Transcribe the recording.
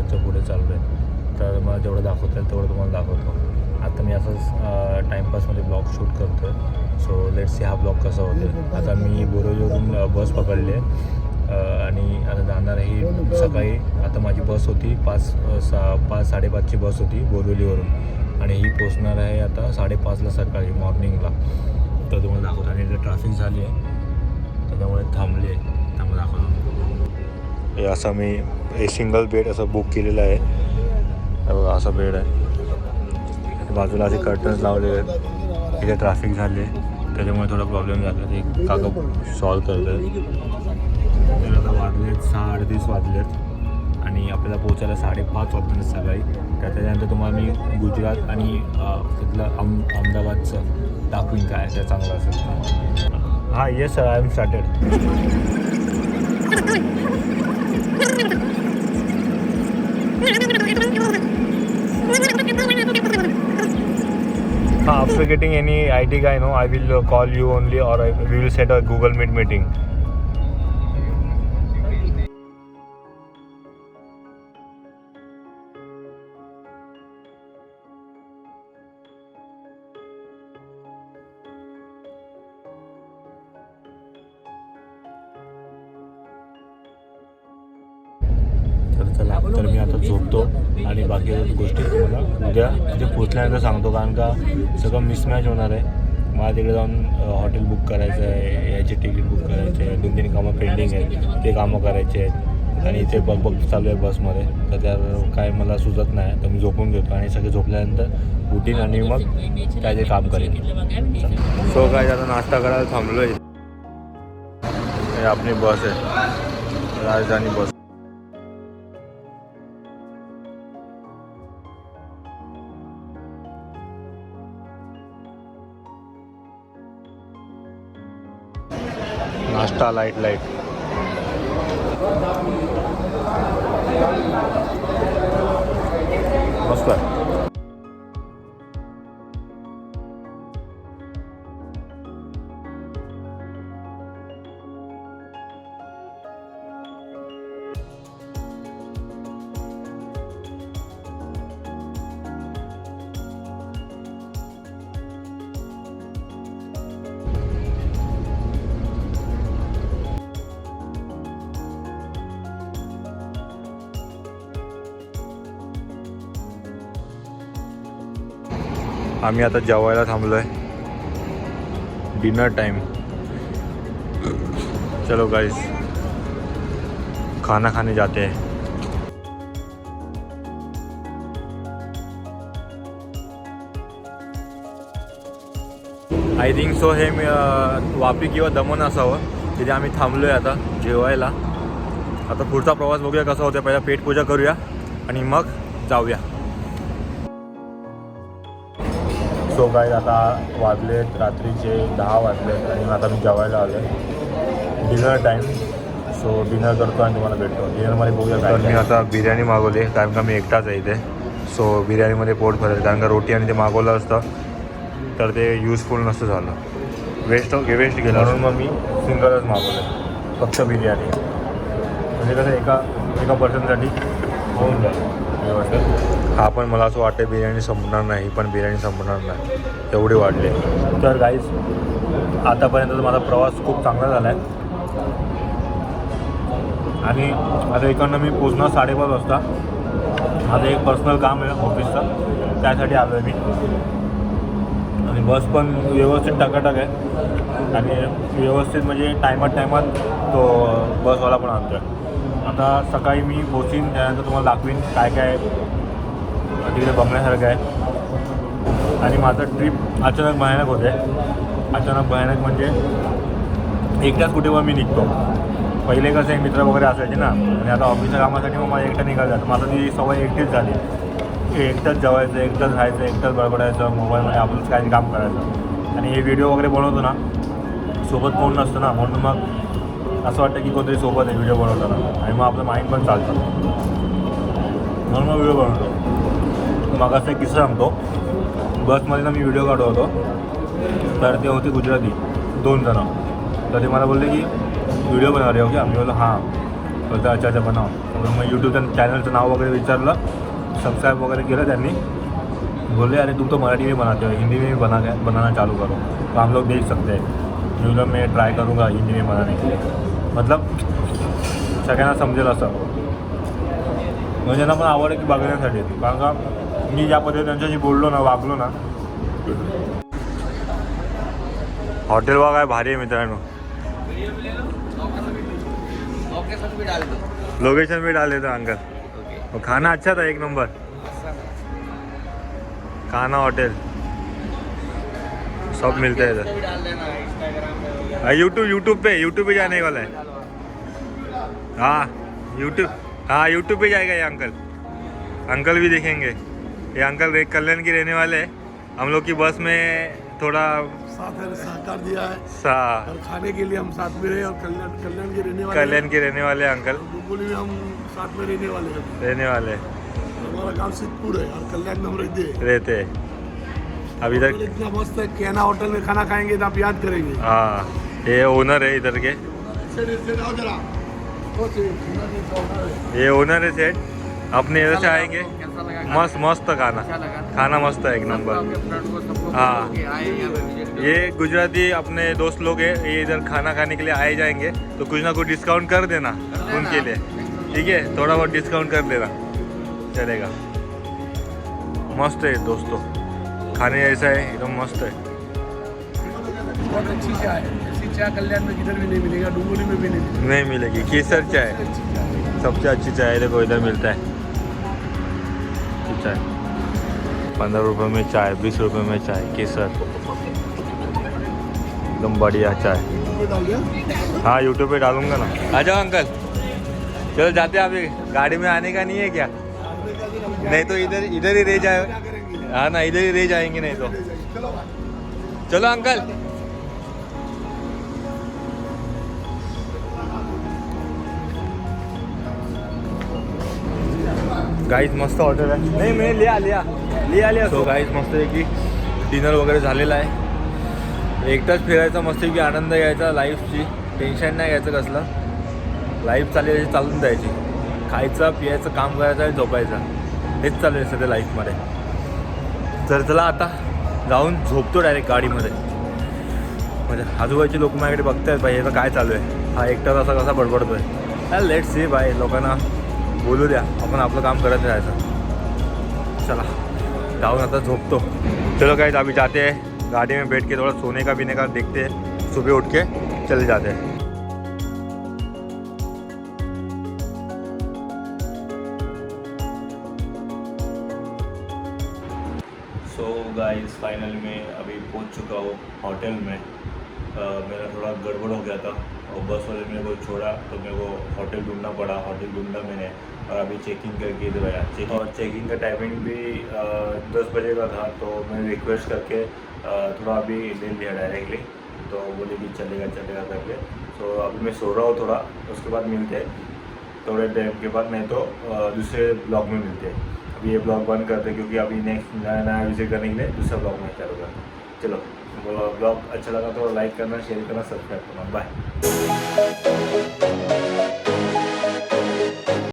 मेहसाणाला पुढे चाललो आहे तर मला जेवढं दाखवता येईल तेवढं तुम्हाला दाखवतो. आता मी असंच टाईमपासमध्ये ब्लॉग शूट करतो आहे सो लेट सी हा ब्लॉग कसा होतो आता मी बोरोलीवरून बस पकडली. आहे आणि आता जाणार ही सकाळी आता माझी बस होती पाच सा पाच साडेपाचची बस होती बोरिवलीवरून. आणि ही पोचणार आहे आता साडेपाचला सकाळी मॉर्निंगला तर तुम्हाला दाखवतो. आणि ट्रॅफिक झाली आहे. त्याच्यामुळे थांबली आहे. त्यामुळे दाखवतो. हे असं मी हे सिंगल बेड असं बुक केलेलं आहे. हे बघा असा बेड आहे. बाजूला असे कर्टन्स लावले आहेत. इथे ट्रॅफिक झाले. त्याच्यामुळे थोडा प्रॉब्लेम झाला. ते काका सॉल्व करतो तर आता वाजलेत सहा अडतीस वाजलेत. आणि आपल्याला पोचायला साडेपाच वाजले सकाळी. तर त्याच्यानंतर तुम्हाला मी गुजरात आणि तिथलं अहम अहमदाबादचं दाखवीन काय आहे. ते चांगलं असेल हां yes sir I am started हां after getting any I T guy no I will call you only और we will set a Google meet तर मी आता झोपतो आणि बाकी गोष्टी तुम्हाला उद्या म्हणजे तिथे पोचल्यानंतर सांगतो कारण का सगळं मिसमॅच होणार आहे. मला तिकडे जाऊन हॉटेल बुक करायचं आहे याचे तिकीट बुक करायचे आहे दोन तीन कामं पेंडिंग आहेत ते कामं करायचे आहेत. आणि इथे बघ बघ चालू आहे बसमध्ये तर त्या काय मला सुचत नाही तर मी झोपून घेतो आणि सगळे झोपल्यानंतर उठीन आणि मग काय ते काम करेन. सो काय आता नाश्ता करायला थांबलो आहे हे आपली बस आहे. राजधानी बस. नाश्ता लाइट लाइट मस्त आम्ही आता जेवायला थांबलो आहे डिनर टाईम चलो गाईज खाना खाने जाते हैं. आय थिंक सो हे मी वापी किंवा दमन असावं. तिथे आम्ही थांबलो आहे आता जेवायला. आता पुढचा प्रवास बघूया कसा होता पहिला पेटपूजा करूया आणि मग जाऊया. सो काय आता वाजलेत रात्रीचे दहा वाजलेत आणि आता मी जेवायला आलो डिनर टाईम सो डिनर करतो आणि तुम्हाला भेटतो. डिनरमध्ये बघूया काय मी आता बिर्याणी मागवली कारण का मी एकटाच आहे इथे. सो बिर्याणीमध्ये पोट भरेल कारण का रोटी आणि ते मागवलं असतं तर ते युजफुल नसतं झालं. वेस्ट वेस्ट गेलं म्हणून मग मी सिंगलच मागवलं फक्त बिर्याणी. म्हणजे कसं एका एका पर्सनसाठी होऊन जाईल. व्यवस्थित हा पण मला असं वाटतं बिर्याणी संपणार नाही पण बिर्याणी संपणार नाही. एवढे वाढले तर गाईज आतापर्यंत माझा प्रवास खूप चांगला झाला आहे आणि आता इकडनं मी पोचणार साडेपाच वाजता माझं एक पर्सनल काम आहे ऑफिसचं त्यासाठी आलो आहे मी. आणि बस पण व्यवस्थित टकाटक आहे. आणि व्यवस्थित म्हणजे टायमात टायमात तो बसवाला पण आणतो आहे आता सकाळी मी पोचीन त्यानंतर तुम्हाला दाखवीन काय काय तिकडे बघण्यासारखं आहे. आणि माझं ट्रिप अचानक भयानक होते. अचानक भयानक म्हणजे एकटाच कुठे मी निघतो. पहिले कसं आहे मित्र वगैरे असायचे ना आणि आता ऑफिसच्या कामासाठी मग मला एकटं निघालं जातं माझं ती सवय एकटीच झाली. एकटंच जेवायचं एकटंच राहायचं एकटंच बडबडायचं मोबाईलमध्ये आपलंच काही काम करायचं. आणि हे व्हिडिओ वगैरे बनवतो ना सोबत कोण नसतं ना म्हणून मग असं वाटतं की कोणतरी सोबत आहे व्हिडिओ बनवताना. आणि मग आपलं माइंड पण चालतं. म्हणून मग व्हिडिओ बनवतो. मग असं एक किस्सा सांगतो. बसमध्ये ना मी व्हिडिओ काढत होतो. तर ते होते गुजराती. दोन जणं. तर ते मला बोलले की व्हिडिओ बनवा आहे ओके आम्ही बोललो हां. बोलतो अच्छा अच्छा बनाव. तर मग यूट्यूबचं चॅनलचं नाव वगैरे विचारलं. सबस्क्राईब वगैरे केलं त्यांनी. बोले अरे तुम तो मराठी में बनाते हो हिंदी में भी बना बनाना चालू करो. तो हम लोग देख सकते. हैं यूट्यूब में ट्राई करूँगा हिंदी में बनाने. के लिए मतलब सगळ्यांना समजेल असं. म्हणजे त्यांना पण आवड आहे की बघण्यासाठी. कारण का मी ज्या पद्धतीने त्यांच्याशी बोललो ना वागलो ना. हॉटेल बघा काय भारी आहे मित्रांनो. लोकेशन भी डाल दो लोकेशन भी डाल देता अंकल. ओके और खाना अच्छा था एक नंबर. खाना होटल. सब मिलता है इधर वगैरह हाँ यूट्यूब यूट्यूब पे यूट्यूब पे जाने वाला है। हाँ यूट्यूब हाँ यूट्यूब पे जाएगा ये अंकल। अंकल भी देखेंगे। ये अंकल कल्याण के रहने वाले हैं। हम लोग की बस में थोड़ा साथ सहकार दिया है। सा और खाने के लिए हम साथ में रहे और कल्याण कल्याण के रहने वाले कल्याण के रहने वाले अंकल। में हम साथ में रहने वाले हैं। रहने वाले। हमारा गाँव सिद्धपुर है और कल्याण में हम रहते हैं। रहते हैं। अभी तक इतना मस्त है कैना होटल में खाना खाएँगे तो आप याद करेंगे। हाँ। ये ओनर है इधर के। ये ओनर है सेठ अपने इधर से आएँगे। मस्त मस्त खाना। खाना मस्त है एक नंबर। हाँ। ये गुजराती अपने दोस्त लोग हैं, ये इधर खाना खाने के लिए आए जाएँगे। तो कुछ ना कुछ डिस्काउंट कर देना। उनके लिए। ठीक है? थोड़ा बहुत डिस्काउंट कर देना। चलेगा। मस्त है दोस्तों। खाने ऐसा है, एकदम मस्त है। चाय कल्याण में किधर भी नहीं मिलेगा डुम्बोली में भी नहीं मिलेगा। नहीं मिलेगी। केसर चाय। सबसे अच्छी चाय देखो इधर मिलता है। चाय। पंद्रह रुपए में चाय बीस रुपए में चाय केसर। एकदम बढ़िया चाय। हाँ यूट्यूब पे डालूँगा ना। आ जाओ अंकल। चलो जाते हैं अभी गाड़ी में आने का नहीं है क्या? नहीं तो इधर इधर ही रह जाए। हाँ ना इधर ही रह जाएँगे नहीं तो। चलो अंकल। गाईज मस्त हॉटेल आहे. नाही मी लिहा लिहा लिहा लिहा सो गाईज मस्त आहे की डिनर वगैरे झालेला आहे. एकटाच फिरायचा मस्त की आनंद घ्यायचा लाईफची टेन्शन नाही घ्यायचं कसलं. लाईफ चालेल चालून द्यायची खायचं पियायचं काम करायचं आणि झोपायचं. हेच चालू आहे सध्या लाईफमध्ये तर चला आता जाऊन झोपतो डायरेक्ट गाडीमध्ये. म्हणजे आजूबाजूचे लोक माझ्याकडे बघतायत भाई याचं काय चालू आहे. हा एकटाच असा कसा बडबडतोय. लेट सी बाय लोकांना बोलू द्या. आपण आपलं काम करत राहायचं. चला जाऊन आता झोपतो. चलो काय अभी जाते. हैं गाड़ी में बैठ के थोड़ा सोने का पीने का देखते. हैं सुबह उठ के चले जाते. हैं सो गाइस फाइनल में अभी पहुँच चुका हूँ होटल में. अ, मेरा थोड़ा गड़बड़ हो गया था. और बस वाले मेरे को छोड़ा तो मेरे को होटल ढूंढना पड़ा। होटल ढूंढा मैंने और अभी चेकिंग करके इधर आया। और चेकिंग का टाइमिंग भी दस बजे का था तो मैंने रिक्वेस्ट करके थोड़ा अभी ले लिया डायरेक्टली तो बोले कि चलेगा चलेगा करके। तो अभी मैं सो रहा हूँ थोड़ा, उसके बाद मिलते थोड़े टाइम के बाद, नहीं तो दूसरे ब्लॉग में मिलते अभी ये ब्लॉग बंद करते क्योंकि अभी नेक्स्ट नया नया विज़िट करने के लिए दूसरा ब्लॉग में चालू करते चलो। ब्लॉग अच्छा लगा तो लाइक करना शेयर करना सब्सक्राइब करना। बाय।